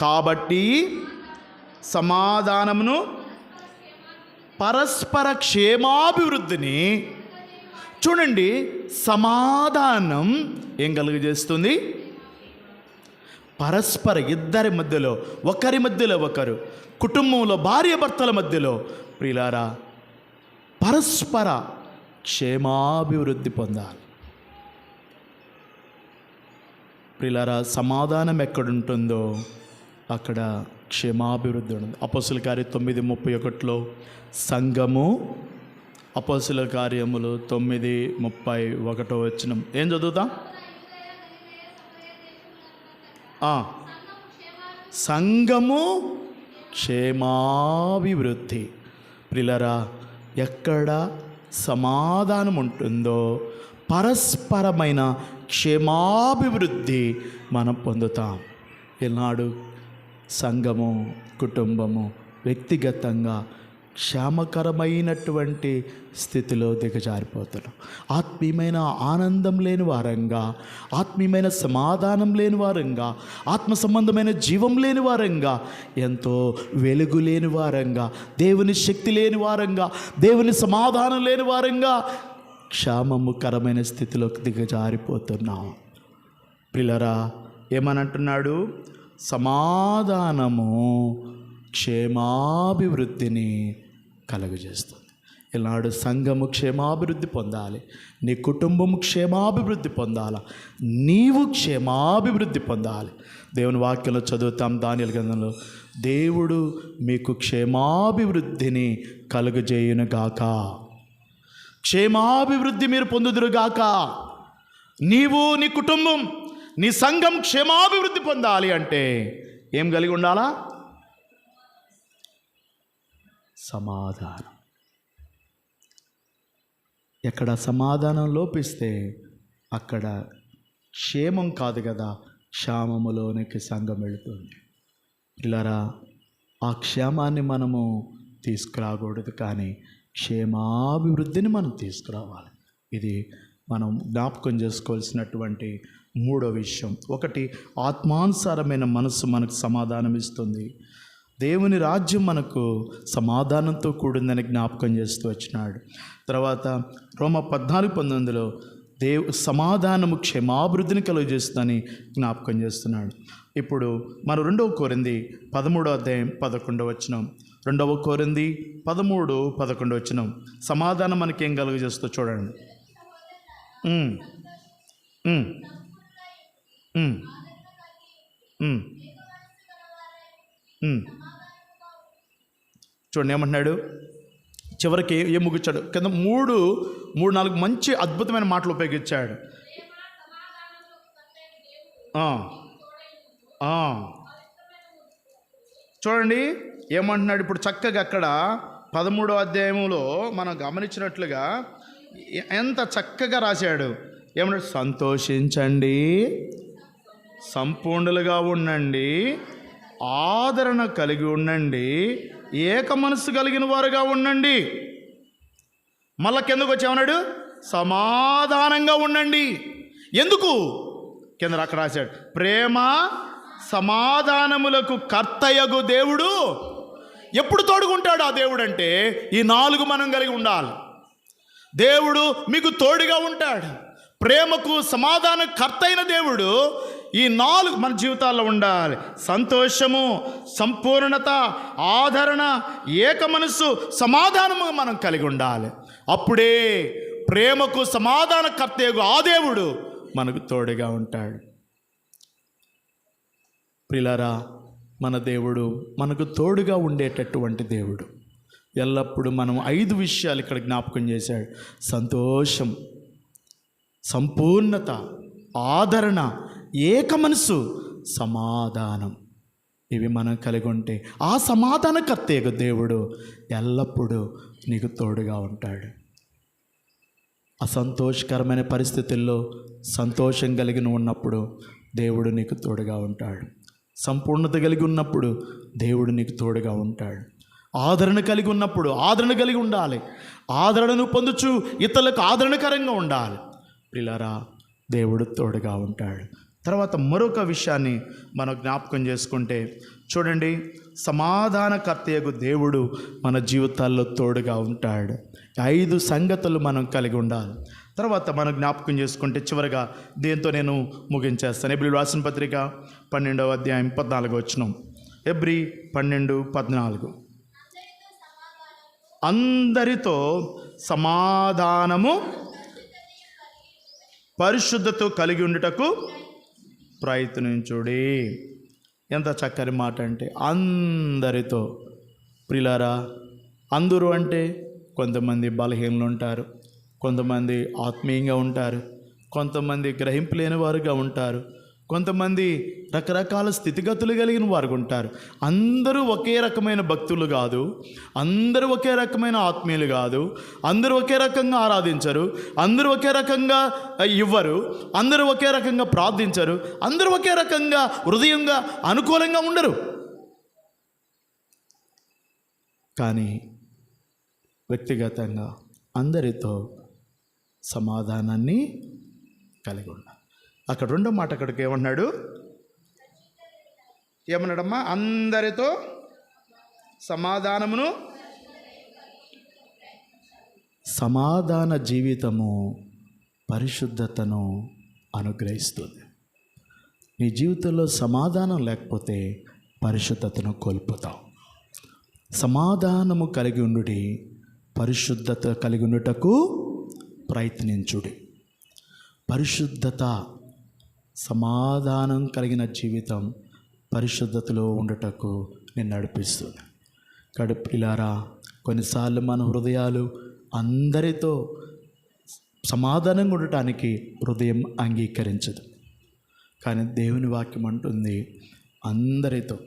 కాబట్టి సమాధానమును పరస్పర క్షేమాభివృద్ధిని చూడండి సమాధానం ఏం కలుగజేస్తుంది? పరస్పర ఇద్దరి మధ్యలో ఒకరి మధ్యలో ఒకరు కుటుంబంలో భార్య భర్తల మధ్యలో ప్రియులారా పరస్పర క్షేమాభివృద్ధి పొందాలి. ప్రిలారా సమాధానం ఎక్కడుంటుందో అక్కడ క్షేమాభివృద్ధి ఉంది. అపసుల కార్య తొమ్మిది ముప్పై ఒకటిలో సంఘము అపసుల కార్యములు తొమ్మిది ముప్పై ఒకటో వచ్చిన ఏం చదువుతాం? సంఘము క్షేమాభివృద్ధి. ప్రిలరా ఎక్కడ సమాధానం ఉంటుందో పరస్పరమైన క్షేమాభివృద్ధి మనం పొందుతాం. ఈనాడు సంఘము కుటుంబము వ్యక్తిగతంగా క్షేమకరమైనటువంటి స్థితిలో దిగజారిపోతున్నాం ఆత్మీయమైన ఆనందం లేని వారంగా ఆత్మీయమైన సమాధానం లేని వారంగా ఆత్మ సంబంధమైన జీవం లేని వారంగా ఎంతో వెలుగు లేని వారంగా దేవుని శక్తి లేని వారంగా దేవుని సమాధానం లేని వారంగా క్షేమముకరమైన స్థితిలోకి దిగజారిపోతున్నాం. పిల్లరా ఏమనంటున్నాడు? సమాధానము క్షేమాభివృద్ధిని కలుగజేస్తుంది. ఈనాడు సంఘము క్షేమాభివృద్ధి పొందాలి నీ కుటుంబము క్షేమాభివృద్ధి పొందాలా నీవు క్షేమాభివృద్ధి పొందాలి. దేవుని వాక్యంలో చదువుతాం దానిల గ్రంథంలో దేవుడు మీకు క్షేమాభివృద్ధిని కలుగజేయునుగాక. క్షేమాభివృద్ధి మీరు పొందుదురుగాక. నీవు నీ కుటుంబం నీ సంఘం క్షేమాభివృద్ధి పొందాలి అంటే ఏం కలిగి ఉండాలా? సమాధానం. ఎక్కడ సమాధానం లోపిస్తే అక్కడ క్షేమం కాదు కదా క్షామములోనికి సంఘం వెళుతుంది. ఇలారా ఆ క్షేమాన్ని మనము తీసుకురాకూడదు కానీ క్షేమాభివృద్ధిని మనం తీసుకురావాలి. ఇది మనం జ్ఞాపకం చేసుకోవాల్సినటువంటి మూడో విషయం. ఒకటి ఆత్మానుసారమైన మనస్సు మనకు సమాధానం ఇస్తుంది దేవుని రాజ్యం మనకు సమాధానంతో కూడిందని జ్ఞాపకం చేస్తూ వచ్చినాడు. తర్వాత రోమ పద్నాలుగు పంతొమ్మిదిలో దేవు సమాధానము క్షమాభివృద్ధిని కలుగజేస్తుందని జ్ఞాపకం చేస్తున్నాడు. ఇప్పుడు మన రెండవ కోరింది పదమూడో అధ్యాయం పదకొండవ వచ్చినం రెండవ కోరింది పదమూడు పదకొండు వచ్చినం సమాధానం మనకేం కలుగజేస్తో చూడండి. చూడండి ఏమంటున్నాడు? చివరికి ఏం ముగించాడు కింద మూడు మూడు నాలుగు మంచి అద్భుతమైన మాటలు ఉపయోగించాడు. చూడండి ఏమంటున్నాడు? ఇప్పుడు చక్కగా అక్కడ పదమూడో అధ్యాయంలో మనం గమనించినట్లుగా ఎంత చక్కగా రాశాడు. ఏమన్నాడు సంతోషించండి. సంపూర్ణులుగా ఉండండి ఆదరణ కలిగి ఉండండి ఏక మనస్సు కలిగిన వారుగా ఉండండి. మళ్ళా కిందకు వచ్చామన్నాడు సమాధానంగా ఉండండి. ఎందుకు? కింద అక్కడ రాశాడు. ప్రేమ సమాధానములకు కర్తయగు దేవుడు. ఎప్పుడు తోడుకుంటాడు ఆ దేవుడు అంటే ఈ నాలుగు మనం కలిగి ఉండాలి. దేవుడు మీకు తోడుగా ఉంటాడు. ప్రేమకు సమాధాన కర్తైన దేవుడు ఈ నాలుగు మన జీవితాల్లో ఉండాలి. సంతోషము సంపూర్ణత ఆదరణ ఏక మనస్సు సమాధానము మనం కలిగి ఉండాలి. అప్పుడే ప్రేమకు సమాధాన కర్తయ్యకు ఆ దేవుడు మనకు తోడుగా ఉంటాడు. ప్రిలరా మన దేవుడు మనకు తోడుగా ఉండేటటువంటి దేవుడు. ఎల్లప్పుడూ మనం ఐదు విషయాలు ఇక్కడ జ్ఞాపకం చేశాడు. సంతోషం సంపూర్ణత ఆదరణ ఏక మనసు సమాధానం. ఇవి మనం కలిగి ఉంటే ఆ సమాధానకర్తేక దేవుడు ఎల్లప్పుడూ నీకు తోడుగా ఉంటాడు. అసంతోషకరమైన పరిస్థితుల్లో సంతోషం కలిగి ఉన్నప్పుడు దేవుడు నీకు తోడుగా ఉంటాడు. సంపూర్ణత కలిగి ఉన్నప్పుడు దేవుడు నీకు తోడుగా ఉంటాడు. ఆదరణ కలిగి ఉన్నప్పుడు ఆదరణ కలిగి ఉండాలి. ఆదరణను పొందుచు ఇతరులకు ఆదరణకరంగా ఉండాలి. ప్రిలరా దేవుడు తోడుగా ఉంటాడు. తర్వాత మరొక విషయాన్ని మనం జ్ఞాపకం చేసుకుంటే చూడండి సమాధానకర్తయగు దేవుడు మన జీవితాల్లో తోడుగా ఉంటాడు. ఐదు సంగతులు మనం కలిగి ఉండాలి. తర్వాత మనం జ్ఞాపకం చేసుకుంటే చివరిగా దీంతో నేను ముగించేస్తాను. ఎబ్రి రాసిన పత్రిక పన్నెండవ అధ్యాయం పద్నాలుగు వచ్చిన ఎబ్రి పన్నెండు పద్నాలుగు. అందరితో సమాధానము పరిశుద్ధత కలిగి ఉండుటకు ప్రయత్నించుడి. ఎంత చక్కని మాట అంటే అందరితో ప్రిలారా అందరూ అంటే కొంతమంది బలహీనలు ఉంటారు కొంతమంది ఆత్మీయంగా ఉంటారు కొంతమంది గ్రహింపులేని వారుగా ఉంటారు కొంతమంది రకరకాల స్థితిగతులు కలిగిన వారు ఉంటారు. అందరూ ఒకే రకమైన భక్తులు కాదు. అందరూ ఒకే రకమైన ఆత్మీయులు కాదు. అందరూ ఒకే రకంగా ఆరాధించరు. అందరూ ఒకే రకంగా ఇవ్వరు. అందరూ ఒకే రకంగా ప్రార్థించరు. అందరూ ఒకే రకంగా హృదయంగా అనుకూలంగా ఉండరు. కానీ వ్యక్తిగతంగా అందరితో సమాధానాన్ని కలిగి ఉండాలి. అక్కడ రెండో మాట అక్కడికి ఏమన్నాడు ఏమన్నాడమ్మా? అందరితో సమాధానమును సమాధాన జీవితము పరిశుద్ధతను అనుగ్రహిస్తుంది. నీ జీవితంలో సమాధానం లేకపోతే పరిశుద్ధతను కోల్పోతావు. సమాధానము కలిగి ఉండుడి పరిశుద్ధత కలిగి ఉండుటకు ప్రయత్నించుడి. పరిశుద్ధత సమాధానం కలిగిన జీవితం పరిశుద్ధతలో ఉండటకు నేను నడిపిస్తుంది. కడుపులారా కొన్నిసార్లు మన హృదయాలు అందరితో సమాధానంగా ఉండటానికి హృదయం అంగీకరించదు. కానీ దేవుని వాక్యం అంటుంది అందరితో.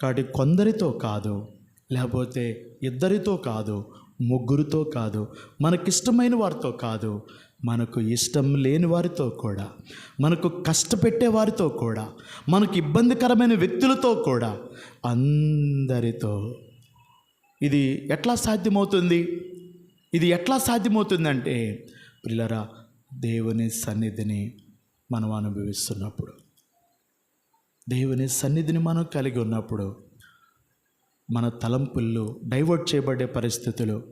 కాబట్టి కొందరితో కాదు లేకపోతే ఇద్దరితో కాదు ముగ్గురితో కాదు మనకిష్టమైన వారితో కాదు మనకు ఇష్టం లేని వారితో కూడా మనకు కష్టపెట్టే వారితో కూడా మనకు ఇబ్బందికరమైన వ్యక్తులతో కూడా అందరితో. ఇది ఎట్లా సాధ్యమవుతుంది? ఇది ఎట్లా సాధ్యమవుతుందంటే పిల్లరా దేవుని సన్నిధిని మనం అనుభవిస్తున్నప్పుడు దేవుని సన్నిధిని మనం కలిగి ఉన్నప్పుడు మన తలంపుల్లో డైవర్ట్ చేయబడే పరిస్థితులు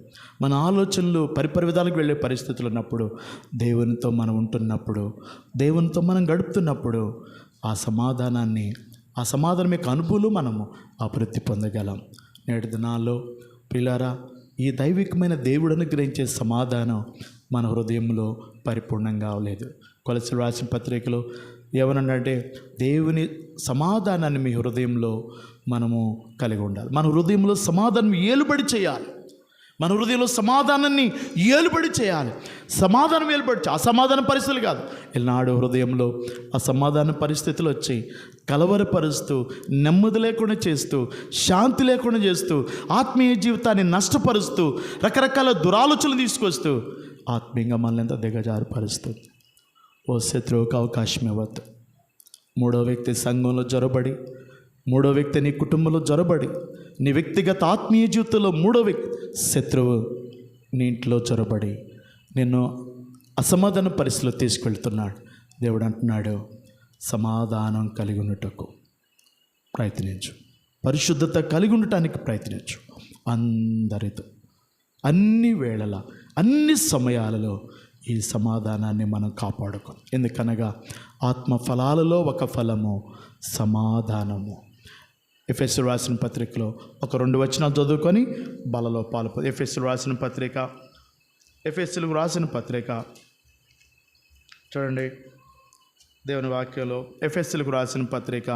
మన ఆలోచనలు పరిపరి విధాలకు వెళ్ళే పరిస్థితులు ఉన్నప్పుడు దేవునితో మనం ఉంటున్నప్పుడు దేవునితో మనం గడుపుతున్నప్పుడు ఆ సమాధానాన్ని ఆ సమాధానం యొక్క అనుభూలు మనము అభివృద్ధి పొందగలం. నేటి దినాల్లో పిల్లారా ఈ దైవికమైన దేవుడు అనుగ్రహించే సమాధానం మన హృదయంలో పరిపూర్ణంగా అవలేదు. కొలసి రాసిన పత్రికలో ఏమనంటే దేవుని సమాధానాన్ని మీ హృదయంలో మనము కలిగి ఉండాలి. మన హృదయంలో సమాధానం ఏలుబడి చేయాలి. మన హృదయంలో సమాధానాన్ని ఏలుబడి చేయాలి. సమాధానం ఏలుబడి అసమాధాన పరిస్థితులు కాదు. ఈనాడు హృదయంలో అసమాధాన పరిస్థితులు వచ్చి కలవరపరుస్తూ నెమ్మది లేకుండా చేస్తూ శాంతి లేకుండా చేస్తూ ఆత్మీయ జీవితాన్ని నష్టపరుస్తూ రకరకాల దురాలోచనలు తీసుకొస్తూ ఆత్మీయంగా మనల్ని ఎంత దిగజారుపరుస్తుంది ఓ శత్రువుకు అవకాశం ఇవ్వద్దు మూడో వ్యక్తి సంఘంలో జొరబడి మూడో వ్యక్తి నీ కుటుంబంలో జొరబడి నీ వ్యక్తిగత ఆత్మీయ జీవితంలో మూడో వ్యక్తి శత్రువు నీ ఇంట్లో చొరబడి నిన్ను అసమాధాన పరిస్థితిలో తీసుకెళ్తున్నాడు. దేవుడు అంటున్నాడు సమాధానం కలిగి ఉండటకు ప్రయత్నించు. పరిశుద్ధత కలిగి ఉండటానికి ప్రయత్నించు. అందరితో అన్ని వేళల అన్ని సమయాలలో ఈ సమాధానాన్ని మనం కాపాడుకోం. ఎందుకనగా ఆత్మ ఫలాలలో ఒక ఫలము సమాధానము. ఎఫ్ఎస్ రాసిన పత్రికలో ఒక రెండు వచనాలు చదువుకొని బలలో పాలు ఎఫ్ఎస్ రాసిన పత్రిక ఎఫ్ఎస్లకు రాసిన పత్రిక. చూడండి దేవుని వాక్యంలో ఎఫ్ఎస్లకు రాసిన పత్రిక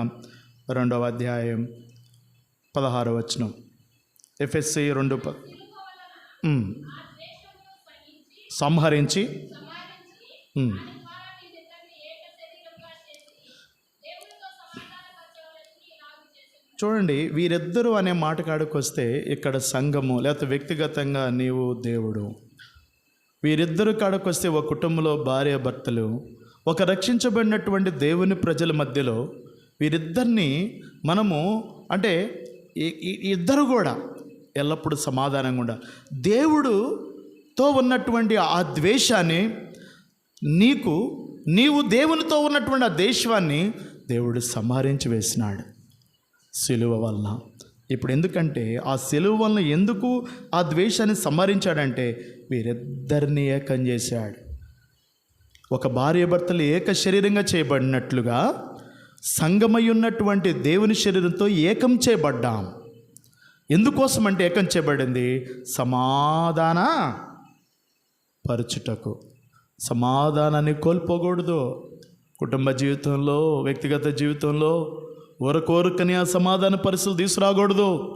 రెండవ అధ్యాయం పదహారు వచనం. ఎఫ్ఎస్సి రెండు ప సంహరించి చూడండి వీరిద్దరూ అనే మాట కాడికి వస్తే ఇక్కడ సంఘము లేకపోతే వ్యక్తిగతంగా నీవు దేవుడు. వీరిద్దరు కాడకొస్తే వస్తే ఒక కుటుంబంలో భార్య భర్తలు ఒక రక్షించబడినటువంటి దేవుని ప్రజల మధ్యలో వీరిద్దరిని మనము అంటే ఇద్దరు కూడా ఎల్లప్పుడూ సమాధానంగా ఉండాలి. తో ఉన్నటువంటి ఆ ద్వేషాన్ని నీకు నీవు దేవునితో ఉన్నటువంటి ఆ దేశాన్ని దేవుడు సంహరించి వేసినాడు. సిలువ వలన. ఇప్పుడు ఎందుకంటే ఆ సెలువు వలన ఎందుకు ఆ ద్వేషాన్ని సంహరించాడంటే వీరిద్దరిని ఏకం చేశాడు. ఒక భార్య భర్తలు ఏక శరీరంగా చేయబడినట్లుగా సంగమై ఉన్నటువంటి దేవుని శరీరంతో ఏకం చేయబడ్డాం. ఎందుకోసం అంటే ఏకం చేయబడింది? సమాధాన పరచుటకు. సమాధానాన్ని కోల్పోకూడదు. కుటుంబ జీవితంలో వ్యక్తిగత జీవితంలో ఒరకొరకని ఆ సమాధాన పరిస్థితులు తీసుకురాకూడదు.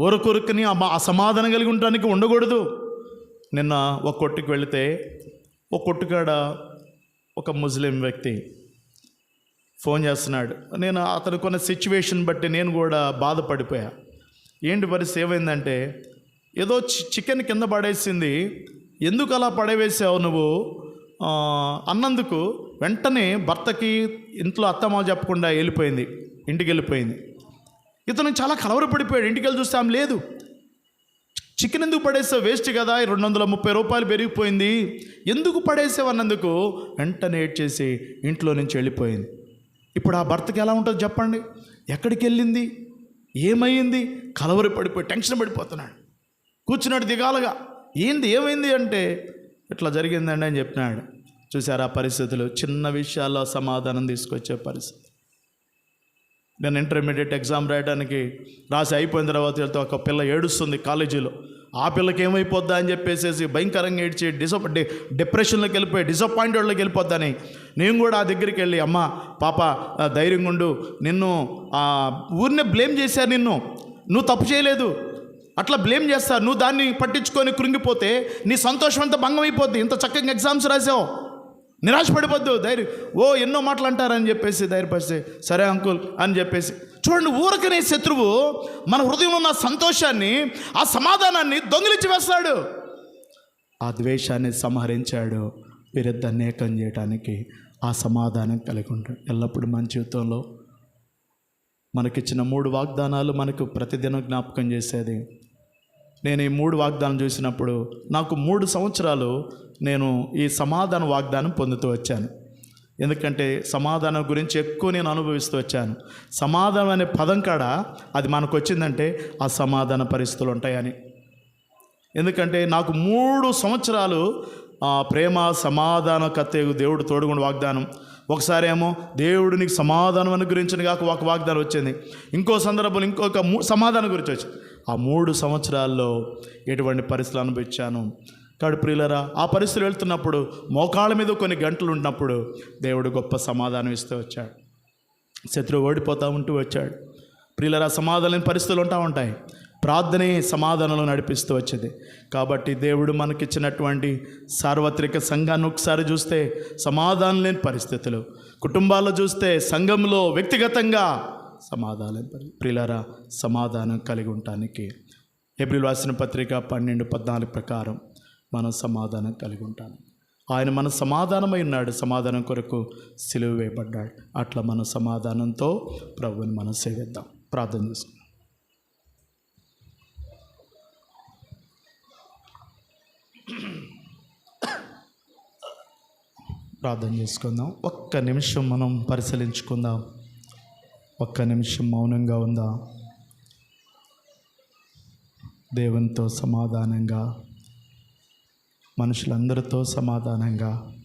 ఒరకొరకని అసమాధానం కలిగి ఉండటానికి ఉండకూడదు. నిన్న ఒక కొట్టుకు వెళితే ఒక కొట్టుకాడ ఒక ముస్లిం వ్యక్తి ఫోన్ చేస్తున్నాడు. నేను అతను కొన్న సిచ్యువేషన్ బట్టి నేను కూడా బాధపడిపోయా. ఏంటి పరిస్థితి? ఏమైందంటే ఏదో చి- చికెన్ కింద పడేసింది. ఎందుకు అలా పడవేసావు నువ్వు? అన్నందుకు వెంటనే భర్తకి ఇంట్లో అత్తమ్మ చెప్పకుండా వెళ్ళిపోయింది. ఇంటికి వెళ్ళిపోయింది. ఇతను చాలా కలవరపడిపోయాడు ఇంటికి వెళ్ళి చూస్తే ఆమె లేదు. చికెన్ ఎందుకు పడేసావు? వేస్ట్ కదా. రెండు వందల ముప్పై రూపాయలు పెరిగిపోయింది. ఎందుకు పడేసావు అన్నందుకు? వెంటనే ఏడ్చేసి ఇంట్లో నుంచి వెళ్ళిపోయింది. ఇప్పుడు ఆ భర్తకి ఎలా ఉంటుందో చెప్పండి. ఎక్కడికి వెళ్ళింది? ఏమైంది? కలవరి పడిపోయి టెన్షన్ పడిపోతున్నాడు. కూర్చున్నాడు దిగాలుగా. ఏంది ఏమైంది అంటే ఇట్లా జరిగిందండి అని చెప్పినాడు. చూసారా పరిస్థితులు? చిన్న విషయాల్లో సమాధానం తీసుకొచ్చే పరిస్థితి. నేను ఇంటర్మీడియట్ ఎగ్జామ్ రాయడానికి రాసి అయిపోయిన తర్వాత వెళ్తే ఒక పిల్ల ఏడుస్తుంది కాలేజీలో. ఆ పిల్లకి ఏమైపోద్దా అని చెప్పేసేసి భయంకరంగా ఏడ్చి డిసప్ డిప్రెషన్లోకి వెళ్ళిపోయి డిసప్పాయింటెడ్లోకి వెళ్ళిపోద్దని నేను కూడా ఆ దగ్గరికి వెళ్ళి అమ్మ పాప ధైర్యంగా ఉండు. నిన్ను ఆ, ఊరినే బ్లేమ్ చేశారు నిన్ను. నువ్వు తప్పు చేయలేదు. అట్లా బ్లేమ్ చేస్తారు. నువ్వు దాన్ని పట్టించుకొని కృంగిపోతే నీ సంతోషం అంతా భంగం అయిపోద్ది. ఇంత చక్కగా ఎగ్జామ్స్ రాసావు. నిరాశపడిపోద్దు. ధైర్య. ఓ ఎన్నో మాటలు అంటారని చెప్పేసి ధైర్యపరిస్తే సరే అంకుల్ అని చెప్పేసి. చూడండి ఊరకనే శత్రువు మన హృదయంలో ఉన్న సంతోషాన్ని ఆ సమాధానాన్ని దొంగిలించి వేస్తాడు. ఆ ద్వేషాన్ని సంహరించాడు. వీరిద్దరిని ఏకం చేయడానికి ఆ సమాధానం కలిగి ఉంటాడు ఎల్లప్పుడూ మన జీవితంలో మనకిచ్చిన మూడు వాగ్దానాలు మనకు ప్రతిదినం జ్ఞాపకం చేసేది నేను ఈ మూడు వాగ్దానం చూసినప్పుడు నాకు మూడు సంవత్సరాలు నేను ఈ సమాధాన వాగ్దానం పొందుతూ వచ్చాను. ఎందుకంటే సమాధానం గురించి ఎక్కువ నేను అనుభవిస్తూ వచ్చాను. సమాధానం అనే పదం కాడ అది మనకు వచ్చిందంటే ఆ సమాధాన పరిస్థితులు ఉంటాయని. ఎందుకంటే నాకు మూడు సంవత్సరాలు ఆ, ప్రేమ సమాధాన కత్తేగు దేవుడు తోడుగుండు వాగ్దానం. ఒకసారి ఏమో దేవుడు నీకు సమాధానం అనుగ్రహించిన కాక ఒక వాగ్దానం వచ్చింది. ఇంకో సందర్భంలో ఇంకొక మూ సమాధానం గురించి వచ్చింది. ఆ మూడు సంవత్సరాల్లో ఎటువంటి పరిస్థితులు అనుభవించాను. కాబట్టి ప్రియులరా ఆ పరిస్థితులు వెళ్తున్నప్పుడు మోకాళ్ళ మీద కొన్ని గంటలు ఉన్నప్పుడు దేవుడు గొప్ప సమాధానం ఇస్తూ వచ్చాడు. శత్రువు ఓడిపోతూ ఉంటూ వచ్చాడు. ప్రియులరా సమాధానం పరిస్థితులు ఉంటా ఉంటాయి. ప్రార్థనే సమాధానంలో నడిపిస్తూ వచ్చేది. కాబట్టి దేవుడు మనకిచ్చినటువంటి సార్వత్రిక సంఘాన్ని ఒకసారి చూస్తే సమాధానం లేని పరిస్థితులు. కుటుంబాల్లో చూస్తే సంఘంలో వ్యక్తిగతంగా సమాధానం ప్రిలరా సమాధానం కలిగి ఉండటానికి ఏప్రిల్ రాసిన పత్రిక పన్నెండు పద్నాలుగు ప్రకారం మనం సమాధానం కలిగి ఉంటాం. ఆయన మన సమాధానమై ఉన్నాడు సమాధానం కొరకు సిలువ వేయబడ్డాడు. అట్లా మన సమాధానంతో ప్రభువుని మనం సేవిద్దాం. ప్రార్థన చేసుకుందాం. ప్రార్థన చేసుకుందాం. ఒక్క నిమిషం మనం పరిశీలించుకుందాం. ఒక్క నిమిషం మౌనంగా ఉందా? దేవునితో సమాధానంగా మనుషులందరితో సమాధానంగా